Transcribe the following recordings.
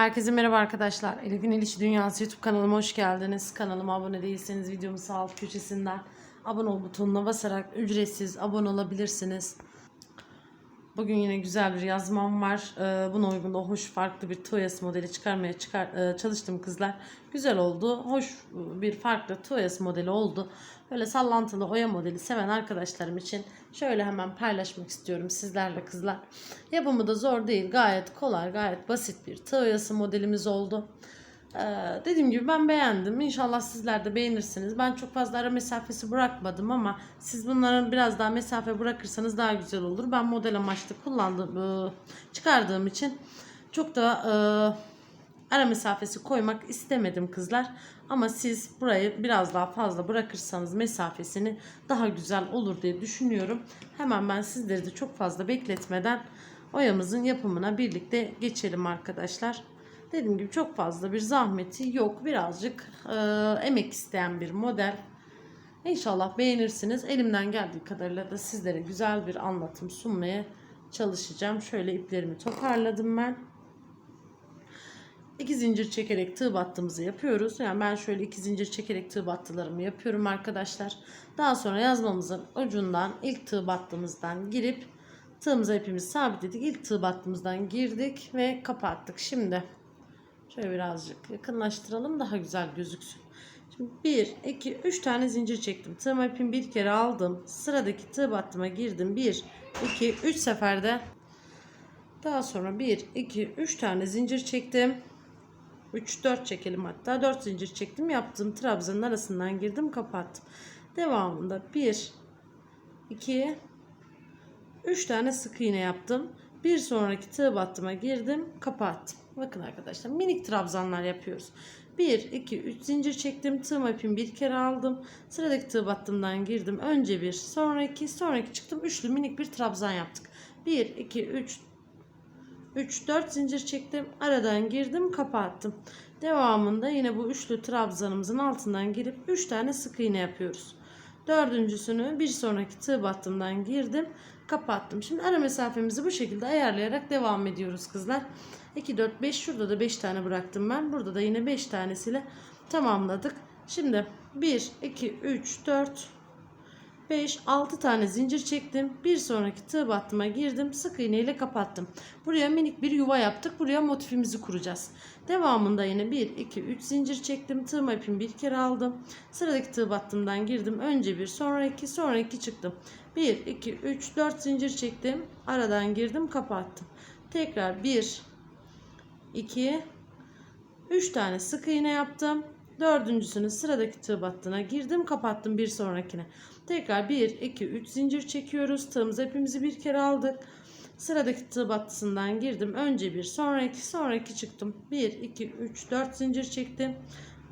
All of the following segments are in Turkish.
Herkese merhaba arkadaşlar. Elif'in El Dünyası YouTube kanalıma hoş geldiniz. Kanalıma abone değilseniz videomun sağ alt köşesinden abone ol butonuna basarak ücretsiz abone olabilirsiniz. Bugün yine güzel bir yazmam var. Ee, buna uygun da hoş farklı bir Toyas modeli çıkarmaya çıkar, e, çalıştım kızlar. Güzel oldu. Hoş bir farklı Toyas modeli oldu. Böyle sallantılı oya modeli seven arkadaşlarım için şöyle hemen paylaşmak istiyorum sizlerle kızlar. Yapımı da zor değil. Gayet kolay, gayet basit bir Toyası modelimiz oldu. Ee, dediğim gibi ben beğendim. İnşallah sizler de beğenirsiniz. Ben çok fazla ara mesafesi bırakmadım ama siz bunların biraz daha mesafe bırakırsanız daha güzel olur. Ben model amaçlı kullandım, e, çıkardığım için çok da e, ara mesafesi koymak istemedim kızlar. Ama siz burayı biraz daha fazla bırakırsanız mesafesini daha güzel olur diye düşünüyorum. Hemen ben sizleri de çok fazla bekletmeden oyamızın yapımına birlikte geçelim arkadaşlar. Dediğim gibi çok fazla bir zahmeti yok. Birazcık e, emek isteyen bir model. İnşallah beğenirsiniz. Elimden geldiği kadarıyla da sizlere güzel bir anlatım sunmaya çalışacağım. Şöyle iplerimi toparladım ben. İki zincir çekerek tığ battığımızı yapıyoruz. Yani ben şöyle iki zincir çekerek tığ battılarımı yapıyorum arkadaşlar. Daha sonra yazmamızın ucundan ilk tığ battığımızdan girip tığımıza ipimizi sabitledik. İlk tığ battığımızdan girdik ve kapattık. Şimdi şöyle birazcık yakınlaştıralım daha güzel gözüksün. Şimdi 1, 2, 3 tane zincir çektim. Tığıma ipimi bir kere aldım. Sıradaki tığ battıma girdim. 1, 2, 3 seferde. Daha sonra 1, 2, 3 tane zincir çektim. 3 4 çekelim hatta 4 zincir çektim yaptığım trabzanın arasından girdim kapattım devamında 1 2 3 tane sık iğne yaptım bir sonraki tığ battıma girdim kapattım bakın arkadaşlar minik trabzanlar yapıyoruz 1 2 3 zincir çektim tığım ipimi bir kere aldım sıradaki tığ battımdan girdim önce bir sonraki sonraki çıktım üçlü minik bir trabzan yaptık 1 2 3 3 4 zincir çektim. Aradan girdim, kapattım. Devamında yine bu üçlü trabzanımızın altından girip 3 tane sık iğne yapıyoruz. Dördüncüsünü bir sonraki tığ battımdan girdim, kapattım. Şimdi ara mesafemizi bu şekilde ayarlayarak devam ediyoruz kızlar. 2 4 5 şurada da 5 tane bıraktım ben. Burada da yine 5 tanesiyle tamamladık. Şimdi 1 2 3 4 5 6 tane zincir çektim. Bir sonraki tığ battıma girdim. Sık iğne ile kapattım. Buraya minik bir yuva yaptık. Buraya motifimizi kuracağız. Devamında yine 1 2 3 zincir çektim. Tığ ipimi bir kere aldım. Sıradaki tığ battımdan girdim. Önce bir sonra iki sonra iki çıktım. 1 2 3 4 zincir çektim. Aradan girdim, kapattım. Tekrar 1 2 3 tane sık iğne yaptım. Dördüncüsünü sıradaki tığ battığına girdim kapattım bir sonrakine. Tekrar 1 2 3 zincir çekiyoruz. Tığımızı hepimizi bir kere aldık. Sıradaki tığ battısından girdim. Önce bir sonraki sonraki çıktım. 1 2 3 4 zincir çektim.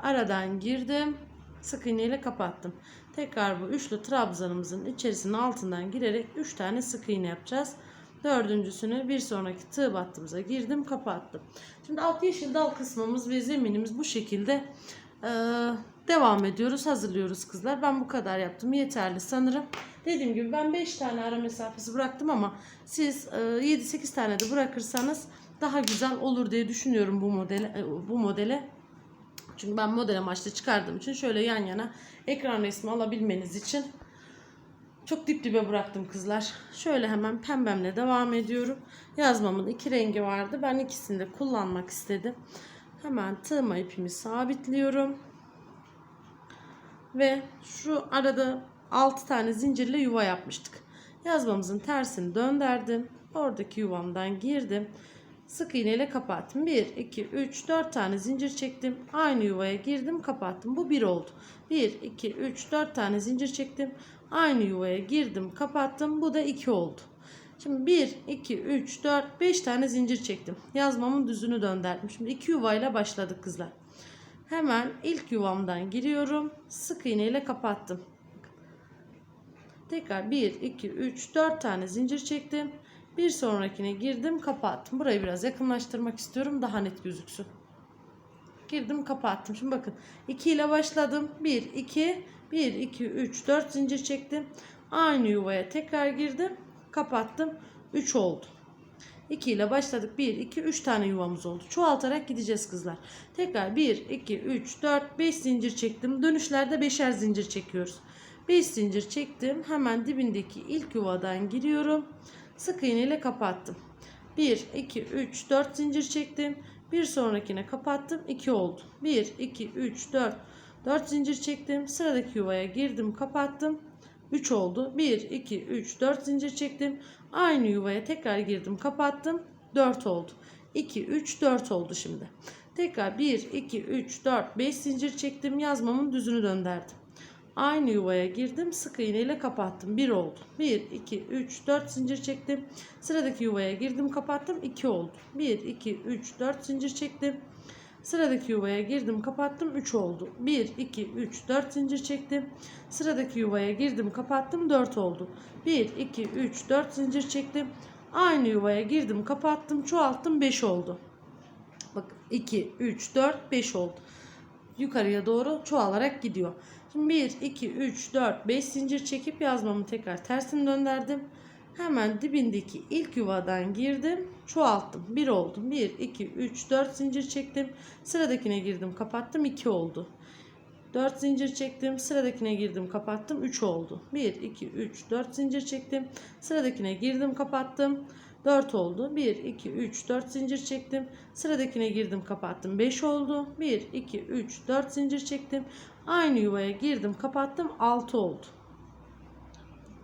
Aradan girdim. Sık iğne ile kapattım. Tekrar bu üçlü trabzanımızın içerisinin altından girerek 3 tane sık iğne yapacağız. Dördüncüsünü bir sonraki tığ battığımıza girdim kapattım. Şimdi alt yeşil dal kısmımız ve zeminimiz bu şekilde ee, devam ediyoruz. Hazırlıyoruz kızlar. Ben bu kadar yaptım. Yeterli sanırım. Dediğim gibi ben 5 tane ara mesafesi bıraktım ama siz e, 7-8 tane de bırakırsanız daha güzel olur diye düşünüyorum bu modele. e, Bu modele. Çünkü ben model amaçlı çıkardığım için şöyle yan yana ekran resmi alabilmeniz için çok dip dibe bıraktım kızlar. Şöyle hemen pembemle devam ediyorum. Yazmamın iki rengi vardı. Ben ikisini de kullanmak istedim. Hemen tığıma ipimi sabitliyorum. Ve şu arada 6 tane zincirle yuva yapmıştık. Yazmamızın tersini döndürdüm. Oradaki yuvamdan girdim. Sık iğne ile kapattım. 1, 2, 3, 4 tane zincir çektim. Aynı yuvaya girdim kapattım. Bu 1 oldu. 1, 2, 3, 4 tane zincir çektim. Aynı yuvaya girdim kapattım. Bu da 2 oldu. Şimdi 1, 2, 3, 4, 5 tane zincir çektim. Yazmamın düzünü döndürdüm. Şimdi 2 yuvayla başladık kızlar. Hemen ilk yuvamdan giriyorum. Sık iğne ile kapattım. Tekrar 1, 2, 3, 4 tane zincir çektim. Bir sonrakine girdim kapattım. Burayı biraz yakınlaştırmak istiyorum. Daha net gözüksün. Girdim kapattım. Şimdi bakın 2 ile başladım. 1, 2, 1, 2, 3, 4 zincir çektim. Aynı yuvaya tekrar girdim. Kapattım. 3 oldu. 2 ile başladık. 1, 2, 3 tane yuvamız oldu. Çoğaltarak gideceğiz kızlar. Tekrar 1, 2, 3, 4, 5 zincir çektim. Dönüşlerde 5'er zincir çekiyoruz. 5 zincir çektim. Hemen dibindeki ilk yuvadan giriyorum. Sık iğne ile kapattım. 1, 2, 3, 4 zincir çektim. Bir sonrakine kapattım. 2 oldu. 1, 2, 3, 4. 4 zincir çektim. Sıradaki yuvaya girdim, kapattım. 3 oldu. 1, 2, 3, 4 zincir çektim. Aynı yuvaya tekrar girdim, kapattım. 4 oldu. 2, 3, 4 oldu şimdi. Tekrar 1, 2, 3, 4, 5 zincir çektim. Yazmamın düzünü döndürdüm. Aynı yuvaya girdim. Sık iğne ile kapattım. 1 oldu. 1, 2, 3, 4 zincir çektim. Sıradaki yuvaya girdim kapattım. 2 oldu. 1, 2, 3, 4 zincir çektim. Sıradaki yuvaya girdim kapattım 3 oldu. 1, 2, 3, 4 zincir çektim. Sıradaki yuvaya girdim kapattım 4 oldu. 1, 2, 3, 4 zincir çektim. Aynı yuvaya girdim kapattım çoğalttım 5 oldu. Bak 2, 3, 4, 5 oldu. Yukarıya doğru çoğalarak gidiyor. Şimdi 1, 2, 3, 4, 5 zincir çekip yazmamı tekrar tersini döndürdüm. Hemen dibindeki ilk yuvadan girdim. Çoğalttım. 1 oldu. 1, 2, 3, 4 zincir çektim. Sıradakine girdim. Kapattım. 2 oldu. 4 zincir çektim. Sıradakine girdim. Kapattım. 3 oldu. 1, 2, 3, 4 zincir çektim. Sıradakine girdim. Kapattım. 4 oldu. 1, 2, 3, 4 zincir çektim. Sıradakine girdim. Kapattım. 5 oldu. 1, 2, 3, 4 zincir çektim. Aynı yuvaya girdim. Kapattım. 6 oldu.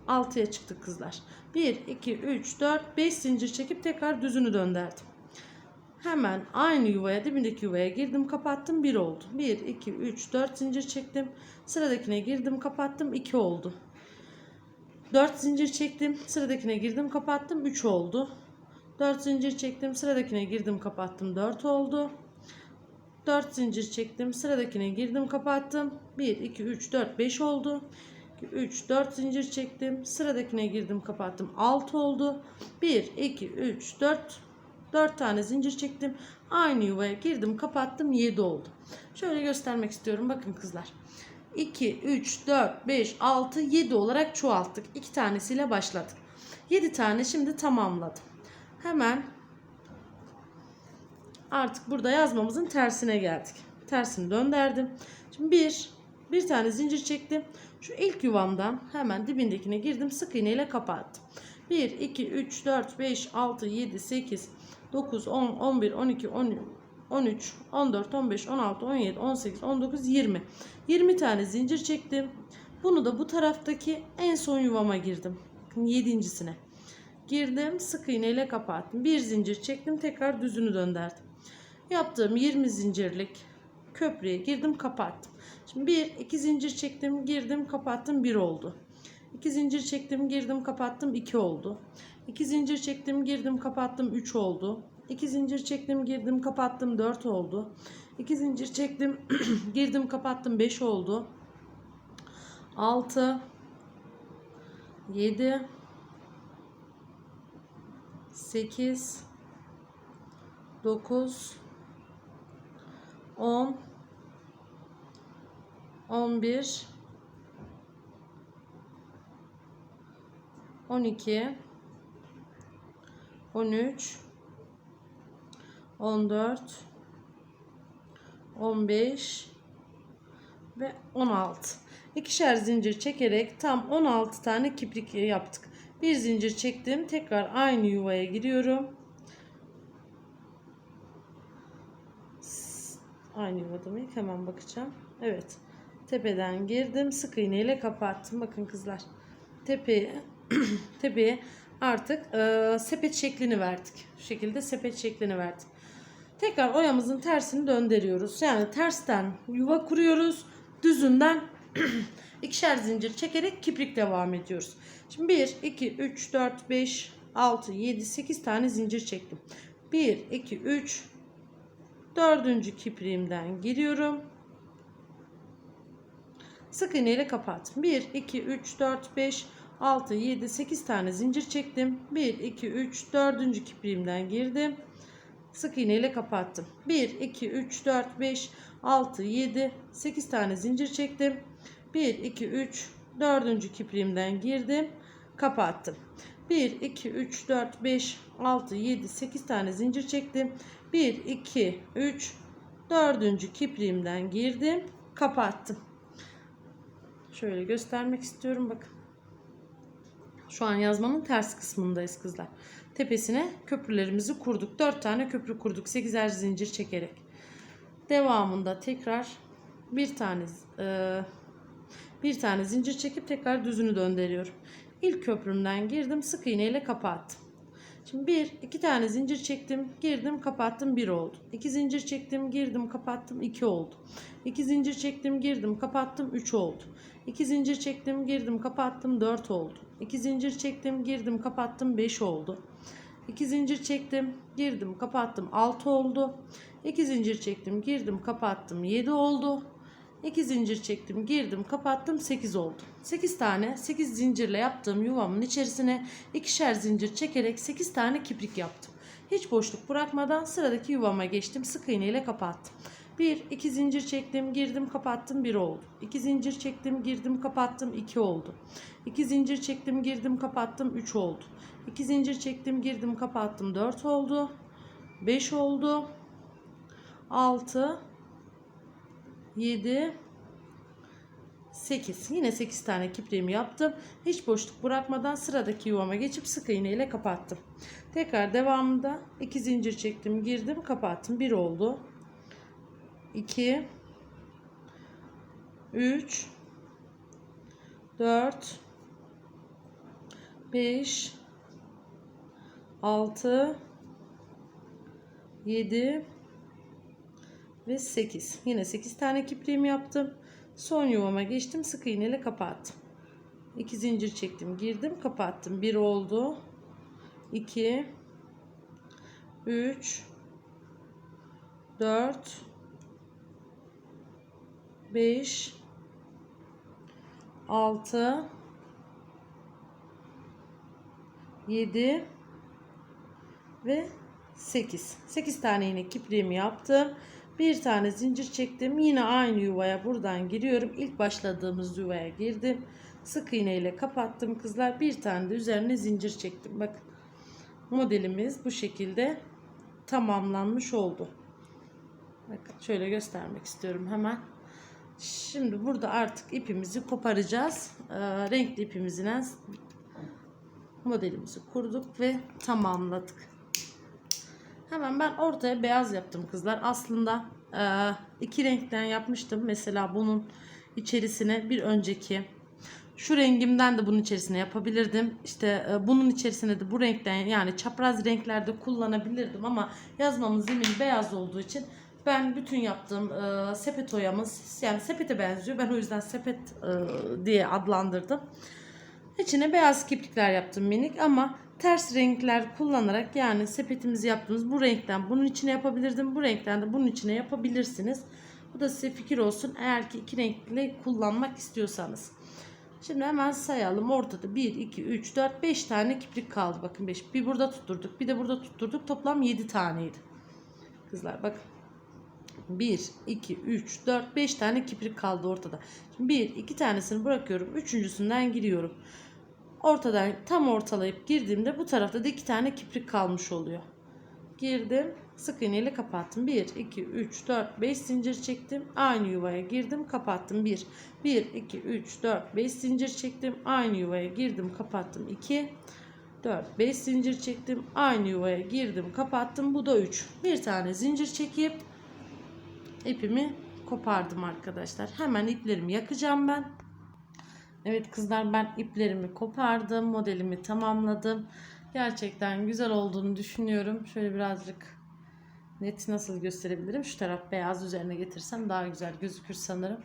6'ya çıktık kızlar. 1, 2, 3, 4, 5 zincir çekip tekrar düzünü döndürdüm. Hemen aynı yuvaya dibindeki yuvaya girdim kapattım 1 oldu. 1, 2, 3, 4 zincir çektim. Sıradakine girdim kapattım 2 oldu. 4 zincir çektim. Sıradakine girdim kapattım 3 oldu. 4 zincir çektim. Sıradakine girdim kapattım 4 oldu. 4 zincir çektim. Sıradakine girdim kapattım. 1, 2, 3, 4, 5 oldu. 3, 4 zincir çektim. Sıradakine girdim kapattım. 6 oldu. 1, 2, 3, 4. 4 tane zincir çektim. Aynı yuvaya girdim kapattım. 7 oldu. Şöyle göstermek istiyorum. Bakın kızlar. 2, 3, 4, 5, 6, 7 olarak çoğalttık. 2 tanesiyle başladık. 7 tane şimdi tamamladım. Hemen artık burada yazmamızın tersine geldik. Tersini döndürdüm. Şimdi bir, bir tane zincir çektim. Şu ilk yuvamdan hemen dibindekine girdim. Sık iğne ile kapattım. 1, 2, 3, 4, 5, 6, 7, 8, 9, 10, 11, 12, 13, 14, 15, 16, 17, 18, 19, 20. 20 tane zincir çektim. Bunu da bu taraftaki en son yuvama girdim. Yedincisine. Girdim sık iğne ile kapattım. Bir zincir çektim tekrar düzünü döndürdüm. Yaptığım 20 zincirlik köprüye girdim kapattım. Şimdi 1 2 zincir çektim, girdim, kapattım 1 oldu. 2 zincir çektim, girdim, kapattım 2 oldu. 2 zincir çektim, girdim, kapattım 3 oldu. 2 zincir çektim, girdim, kapattım 4 oldu. 2 zincir çektim, girdim, kapattım 5 oldu. 6 7 8 9 10 11 12 13 14 15 ve 16 ikişer zincir çekerek tam 16 tane kiprik yaptık. Bir zincir çektim tekrar aynı yuvaya giriyorum. Aynı yuvada mı hemen bakacağım. Evet tepeden girdim sık iğne ile kapattım. Bakın kızlar tepeye tepeye artık e, sepet şeklini verdik. Şu şekilde sepet şeklini verdik. Tekrar oyamızın tersini döndürüyoruz. Yani tersten yuva kuruyoruz düzünden ikişer zincir çekerek kiprik devam ediyoruz. Şimdi 1 2 3 4 5 6 7 8 tane zincir çektim. 1 2 3 dördüncü kipriğimden giriyorum Sık iğne ile kapat. 1, 2, 3, 4, 5, 6, 7, 8 tane zincir çektim. 1, 2, 3, 4. kipriğimden girdim. Sık iğne ile kapattım. 1, 2, 3, 4, 5, 6, 7, 8 tane zincir çektim. 1, 2, 3, 4. kipriğimden girdim. Kapattım. 1, 2, 3, 4, 5, 6, 7, 8 tane zincir çektim. 1, 2, 3, dördüncü kipriğimden girdim. Kapattım. Şöyle göstermek istiyorum bakın. Şu an yazmanın ters kısmındayız kızlar. Tepesine köprülerimizi kurduk. 4 tane köprü kurduk. 8'er zincir çekerek. Devamında tekrar bir tane e, bir tane zincir çekip tekrar düzünü döndürüyorum. İlk köprümden girdim. Sık iğne ile kapattım. Şimdi bir, iki tane zincir çektim, girdim, kapattım, bir oldu. İki zincir çektim, girdim, kapattım, iki oldu. İki zincir çektim, girdim, kapattım, üç oldu. İki zincir çektim, girdim, kapattım, dört oldu. İki zincir çektim, girdim, kapattım, beş oldu. İki zincir çektim, girdim, kapattım, altı oldu. İki zincir çektim, girdim, kapattım, yedi oldu. 2 zincir çektim, girdim, kapattım, 8 oldu. 8 tane 8 zincirle yaptığım yuvamın içerisine ikişer zincir çekerek 8 tane kiprik yaptım. Hiç boşluk bırakmadan sıradaki yuvama geçtim. Sık iğne ile kapattım. 1 2 zincir çektim, girdim, kapattım, 1 oldu. 2 zincir çektim, girdim, kapattım, 2 oldu. 2 zincir çektim, girdim, kapattım, 3 oldu. 2 zincir çektim, girdim, kapattım, 4 oldu. 5 oldu. 6 7 8 yine 8 tane kipriğimi yaptım. Hiç boşluk bırakmadan sıradaki yuvama geçip sık iğne ile kapattım. Tekrar devamında 2 zincir çektim girdim kapattım. 1 oldu. 2 3 4 5 6 7 ve 8. Yine 8 tane kipriğimi yaptım. Son yuvama geçtim. Sık iğne ile kapattım. 2 zincir çektim. Girdim. Kapattım. 1 oldu. 2 3 4 5 6 7 ve 8. 8 tane yine kipriğimi yaptım. Bir tane zincir çektim. Yine aynı yuvaya buradan giriyorum. İlk başladığımız yuvaya girdim. Sık iğne ile kapattım kızlar. Bir tane de üzerine zincir çektim. Bakın modelimiz bu şekilde tamamlanmış oldu. Bakın şöyle göstermek istiyorum hemen. Şimdi burada artık ipimizi koparacağız. Ee, renkli ipimizle modelimizi kurduk ve tamamladık. Hemen ben ortaya beyaz yaptım kızlar. Aslında e, iki renkten yapmıştım. Mesela bunun içerisine bir önceki şu rengimden de bunun içerisine yapabilirdim. İşte e, bunun içerisine de bu renkten yani çapraz renklerde kullanabilirdim ama yazmamın zemin beyaz olduğu için ben bütün yaptığım e, sepet oyamız yani sepete benziyor. Ben o yüzden sepet e, diye adlandırdım. İçine beyaz kiprikler yaptım minik ama ters renkler kullanarak yani sepetimizi yaptığımız bu renkten bunun içine yapabilirdim. Bu renkten de bunun içine yapabilirsiniz. Bu da size fikir olsun eğer ki iki renkli kullanmak istiyorsanız. Şimdi hemen sayalım. Ortada 1, 2, 3, 4, 5 tane kiprik kaldı. Bakın 5. Bir burada tutturduk. Bir de burada tutturduk. Toplam 7 taneydi. Kızlar bakın. 1, 2, 3, 4, 5 tane kiprik kaldı ortada. Şimdi 1, 2 tanesini bırakıyorum. Üçüncüsünden giriyorum ortadan tam ortalayıp girdiğimde bu tarafta da iki tane kiprik kalmış oluyor. Girdim. Sık iğne ile kapattım. 1, 2, 3, 4, 5 zincir çektim. Aynı yuvaya girdim. Kapattım. 1, 1, 2, 3, 4, 5 zincir çektim. Aynı yuvaya girdim. Kapattım. 2, 4, 5 zincir çektim. Aynı yuvaya girdim. Kapattım. Bu da 3. Bir tane zincir çekip ipimi kopardım arkadaşlar. Hemen iplerimi yakacağım ben. Evet kızlar ben iplerimi kopardım. Modelimi tamamladım. Gerçekten güzel olduğunu düşünüyorum. Şöyle birazcık net nasıl gösterebilirim? Şu taraf beyaz üzerine getirsem daha güzel gözükür sanırım.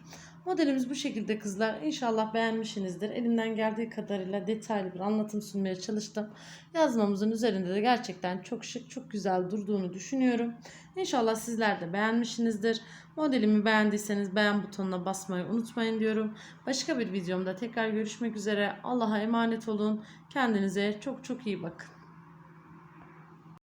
Modelimiz bu şekilde kızlar. İnşallah beğenmişsinizdir. Elimden geldiği kadarıyla detaylı bir anlatım sunmaya çalıştım. Yazmamızın üzerinde de gerçekten çok şık, çok güzel durduğunu düşünüyorum. İnşallah sizler de beğenmişsinizdir. Modelimi beğendiyseniz beğen butonuna basmayı unutmayın diyorum. Başka bir videomda tekrar görüşmek üzere. Allah'a emanet olun. Kendinize çok çok iyi bakın.